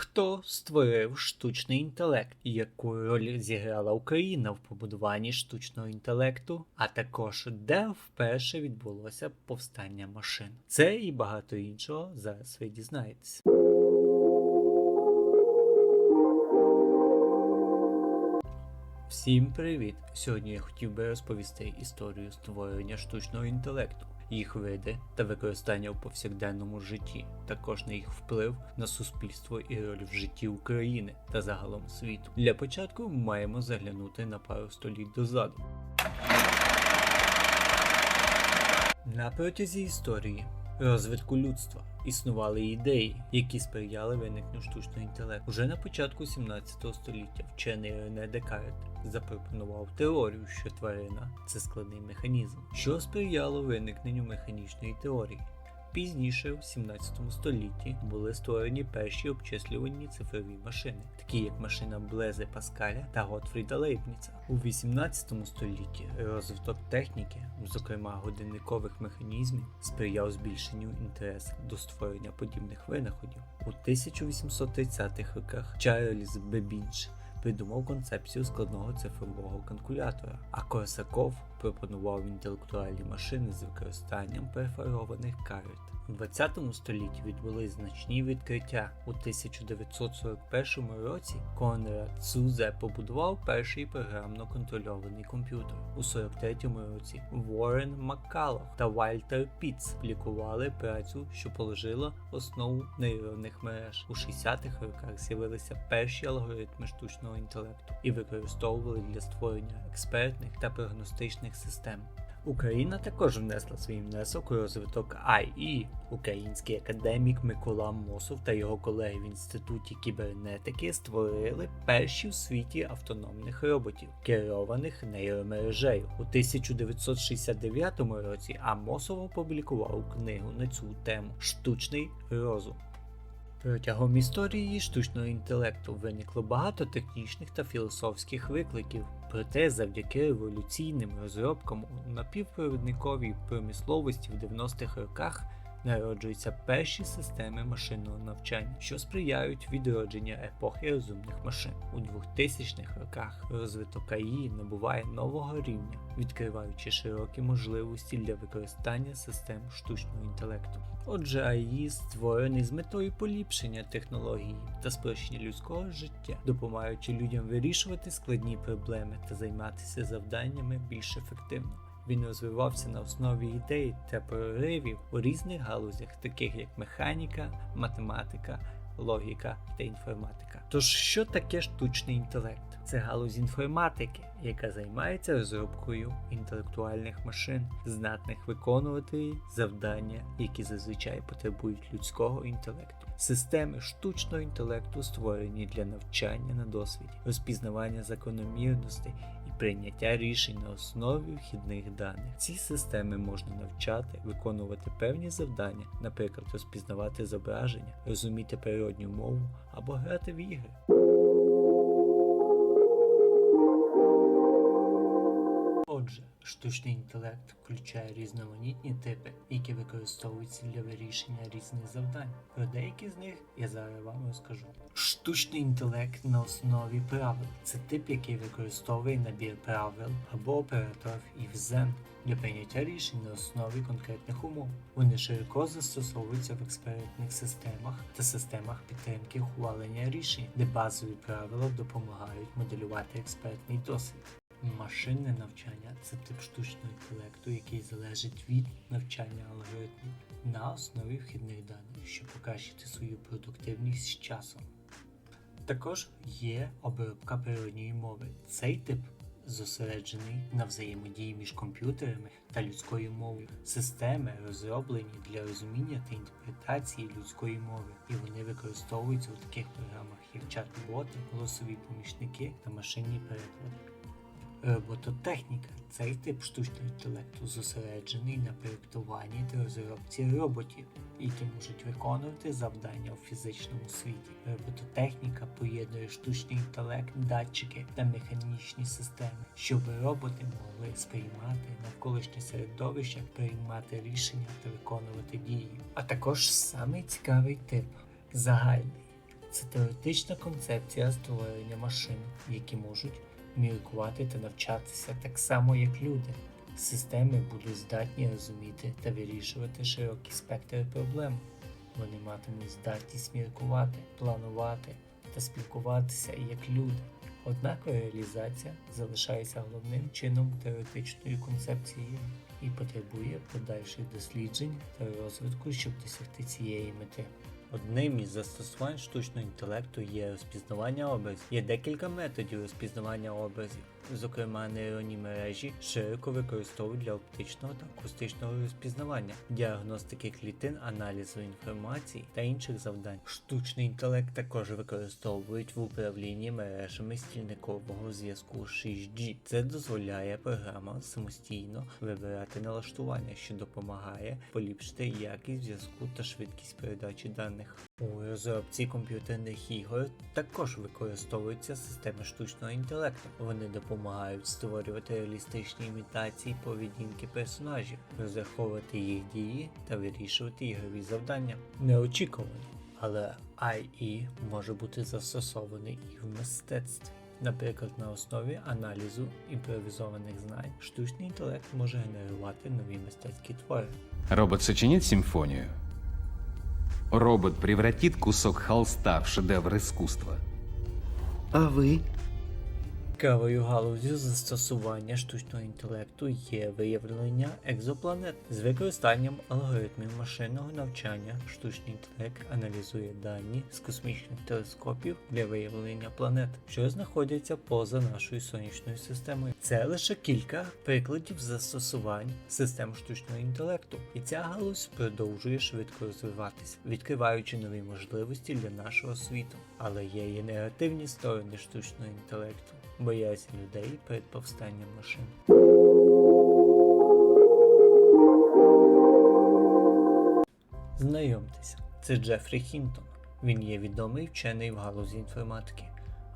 Хто створив штучний інтелект? Яку роль зіграла Україна в побудуванні штучного інтелекту, а також де вперше відбулося повстання машин? Це і багато іншого зараз ви дізнаєтесь. Всім привіт! Сьогодні я хотів би розповісти історію створення штучного інтелекту, їх види та використання у повсякденному житті, також на їх вплив на суспільство і роль в житті України та загалом світу. Для початку маємо заглянути на пару століть дозаду. На протязі історії розвитку людства існували ідеї, які сприяли виникненню штучного інтелекту. Уже на початку 17 століття вчений Рене Декарт запропонував теорію, що тварина це складний механізм, що сприяло виникненню механічної теорії. Пізніше, в 17 столітті, були створені перші обчислювальні цифрові машини, такі як машина Блезе Паскаля та Готфріда Лейбніца. У 18 столітті розвиток техніки, зокрема годинникових механізмів, сприяв збільшенню інтересу до створення подібних винаходів. У 1830-х роках Чарльз Бебідж придумав концепцію складного цифрового калькулятора, а Корсаков пропонував інтелектуальні машини з використанням перфорованих карт. У 20 столітті відбулись значні відкриття. У 1941 році Конрад Цузе побудував перший програмно контрольований комп'ютер. У 43 році Уоррен Маккалов та Вальтер Піц публікували працю, що положила основу нейронних мереж. У 60-х роках з'явилися перші алгоритми штучного інтелекту і використовували для створення експертних та прогностичних систем. Україна також внесла свій внесок у розвиток АІ. Український академік Микола Мосов та його колеги в інституті кібернетики створили перші в світі автономних роботів, керованих нейромережею. У 1969 році Амосов опублікував книгу на цю тему Штучний розум. Протягом історії штучного інтелекту виникло багато технічних та філософських викликів. Проте завдяки революційним розробкам у напівпровідниковій промисловості в 90-х роках народжуються перші системи машинного навчання, що сприяють відродженню епохи розумних машин. У 2000-х роках розвиток АІ набуває нового рівня, відкриваючи широкі можливості для використання систем штучного інтелекту. Отже, АІ створений з метою поліпшення технології та спрощення людського життя, допомагаючи людям вирішувати складні проблеми та займатися завданнями більш ефективно. Він розвивався на основі ідей та проривів у різних галузях, таких як механіка, математика, логіка та інформатика. Тож, що таке штучний інтелект? Це галузь інформатики, яка займається розробкою інтелектуальних машин, здатних виконувати завдання, які зазвичай потребують людського інтелекту. Системи штучного інтелекту створені для навчання на досвіді, розпізнавання закономірностей прийняття рішень на основі вхідних даних. Ці системи можна навчати виконувати певні завдання, наприклад, розпізнавати зображення, розуміти природню мову або грати в ігри. Штучний інтелект включає різноманітні типи, які використовуються для вирішення різних завдань. Про деякі з них я зараз вам розкажу. Штучний інтелект на основі правил це тип, який використовує набір правил або операторів і Zen для прийняття рішень на основі конкретних умов. Вони широко застосовуються в експертних системах та системах підтримки ухвалення рішень, де базові правила допомагають моделювати експертний досвід. Машинне навчання це тип штучного інтелекту, який залежить від навчання алгоритмів на основі вхідних даних, щоб покращити свою продуктивність з часом. Також є обробка природньої мови. Цей тип зосереджений на взаємодії між комп'ютерами та людською мовою. Системи розроблені для розуміння та інтерпретації людської мови, і вони використовуються у таких програмах, як чат-боти, голосові помічники та машинні переклади. Робототехніка цей тип штучного інтелекту зосереджений на проєктуванні та розробці роботів, які можуть виконувати завдання у фізичному світі. Робототехніка поєднує штучний інтелект, датчики та механічні системи, щоб роботи могли сприймати навколишнє середовище, приймати рішення та виконувати дії. А також самий цікавий тип загальний. Це теоретична концепція створення машин, які можуть міркувати та навчатися так само, як люди. Системи будуть здатні розуміти та вирішувати широкий спектр проблем. Вони матимуть здатність міркувати, планувати та спілкуватися як люди. Однак реалізація залишається головним чином теоретичної концепції і потребує подальших досліджень та розвитку, щоб досягти цієї мети. Одним із застосувань штучного інтелекту є розпізнавання образів. Є декілька методів розпізнавання образів. Зокрема, нейронні мережі широко використовують для оптичного та акустичного розпізнавання, діагностики клітин, аналізу інформації та інших завдань. Штучний інтелект також використовують в управлінні мережами стільникового зв'язку 6G. Це дозволяє програмам самостійно вибирати налаштування, що допомагає поліпшити якість зв'язку та швидкість передачі даних. У розробці комп'ютерних ігор також використовуються системи штучного інтелекту. Вони допомагають створювати реалістичні імітації поведінки персонажів, розраховувати їх дії та вирішувати ігрові завдання. Неочікувано, але IE може бути застосований і в мистецтві. Наприклад, на основі аналізу імпровізованих знань штучний інтелект може генерувати нові мистецькі твори. Робот сочинит симфонию. Робот превратит кусок холста в шедевр искусства. А ви? Цікавою галузю застосування штучного інтелекту є виявлення екзопланет з використанням алгоритмів машинного навчання. Штучний інтелект аналізує дані з космічних телескопів для виявлення планет, що знаходяться поза нашою сонячною системою. Це лише кілька прикладів застосувань систем штучного інтелекту, і ця галузь продовжує швидко розвиватися, відкриваючи нові можливості для нашого світу. Але є і негативні сторони штучного інтелекту боязнь людей перед повстанням машин. Знайомтеся, це Джефрі Хінтон. Він є відомий вчений в галузі інформатики,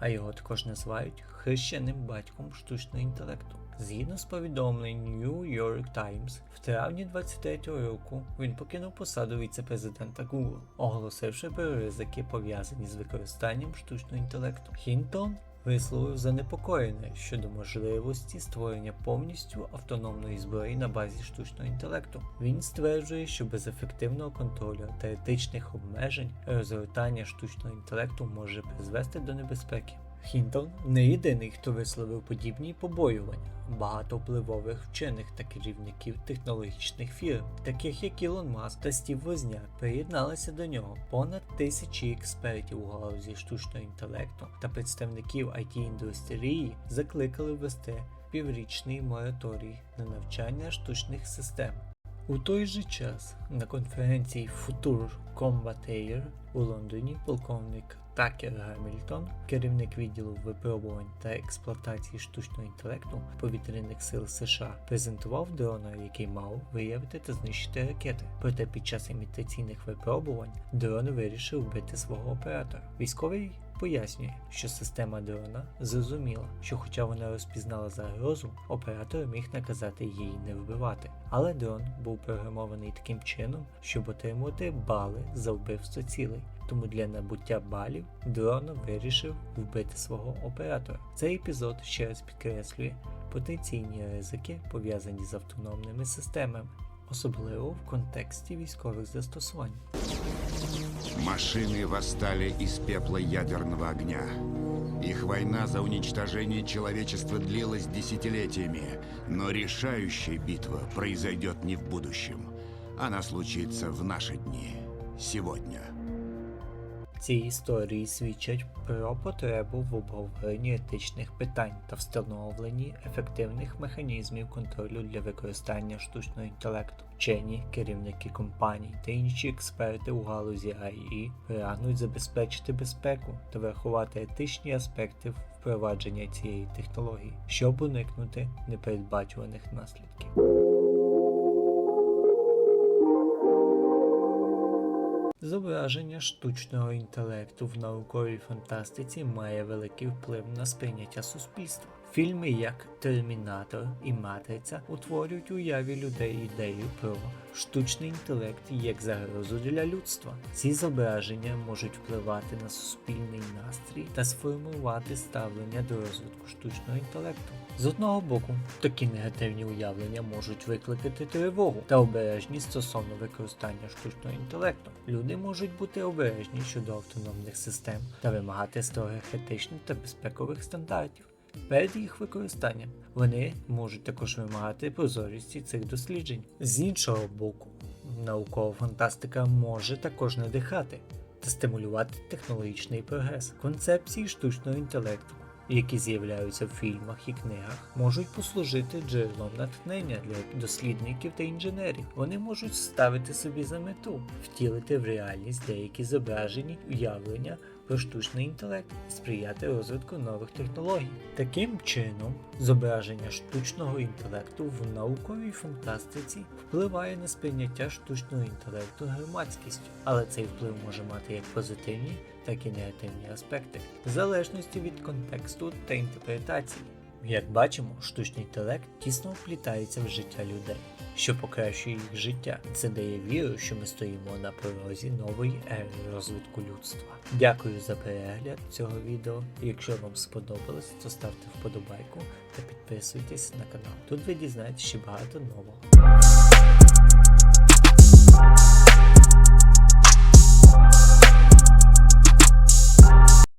а його також називають хрещеним батьком штучного інтелекту. Згідно з повідомлень New York Times, в травні 23-го року він покинув посаду віце-президента Google, оголосивши про ризики пов'язані з використанням штучного інтелекту. Хінтон висловив занепокоєння щодо можливості створення повністю автономної зброї на базі штучного інтелекту. Він стверджує, що без ефективного контролю та етичних обмежень розгортання штучного інтелекту може призвести до небезпеки. Хінтон не єдиний, хто висловив подібні побоювання. Багато впливових вчених та керівників технологічних фірм, таких як Ілон Маск та Стів Возняк, приєдналися до нього. Понад тисячі експертів у галузі штучного інтелекту та представників it індустрії закликали ввести піврічний мораторій на навчання штучних систем. У той же час на конференції Future Combat Air у Лондоні полковник Такер Гамільтон, керівник відділу випробувань та експлуатації штучного інтелекту повітряних сил США, презентував дрона, який мав виявити та знищити ракети. Проте під час імітаційних випробувань дрон вирішив вбити свого оператора. Військовий пояснює, що система дрона зрозуміла, що хоча вона розпізнала загрозу, оператор міг наказати її не вбивати. Але дрон був програмований таким чином, щоб отримувати бали за вбивство цілей. Тому для набуття балів дрон вирішив вбити свого оператора. Цей епізод ще раз підкреслює потенційні ризики, пов'язані з автономними системами, особливо в контексті військових застосувань. Машины восстали из пепла ядерного огня. Их война за уничтожение человечества длилась десятилетиями, но решающая битва произойдет не в будущем. Она случится в наши дни, сегодня. Ці історії свідчать про потребу в обговоренні етичних питань та встановленні ефективних механізмів контролю для використання штучного інтелекту. Вчені, керівники компаній та інші експерти у галузі АІ прагнуть забезпечити безпеку та врахувати етичні аспекти впровадження цієї технології, щоб уникнути непередбачуваних наслідків. Зображення штучного інтелекту в науковій фантастиці має великий вплив на сприйняття суспільства. Фільми як Термінатор і Матриця утворюють уяві людей ідею про штучний інтелект як загрозу для людства. Ці зображення можуть впливати на суспільний настрій та сформувати ставлення до розвитку штучного інтелекту. З одного боку, такі негативні уявлення можуть викликати тривогу та обережність стосовно використання штучного інтелекту. Люди можуть бути обережні щодо автономних систем та вимагати строгих етичних та безпекових стандартів. Перед їх використанням вони можуть також вимагати прозорості цих досліджень. З іншого боку, наукова фантастика може також надихати та стимулювати технологічний прогрес. Концепції штучного інтелекту, які з'являються в фільмах і книгах, можуть послужити джерелом натхнення для дослідників та інженерів. Вони можуть ставити собі за мету втілити в реальність деякі зображені уявлення про штучний інтелект сприяти розвитку нових технологій. Таким чином, зображення штучного інтелекту в науковій фантастиці впливає на сприйняття штучного інтелекту громадськістю, але цей вплив може мати як позитивні, так і негативні аспекти, в залежності від контексту та інтерпретації. Як бачимо, штучний інтелект тісно вплітається в життя людей, що покращує їх життя. Це дає віру, що ми стоїмо на порозі нової ери розвитку людства. Дякую за перегляд цього відео. Якщо вам сподобалось, то ставте вподобайку та підписуйтесь на канал. Тут ви дізнаєтесь ще багато нового.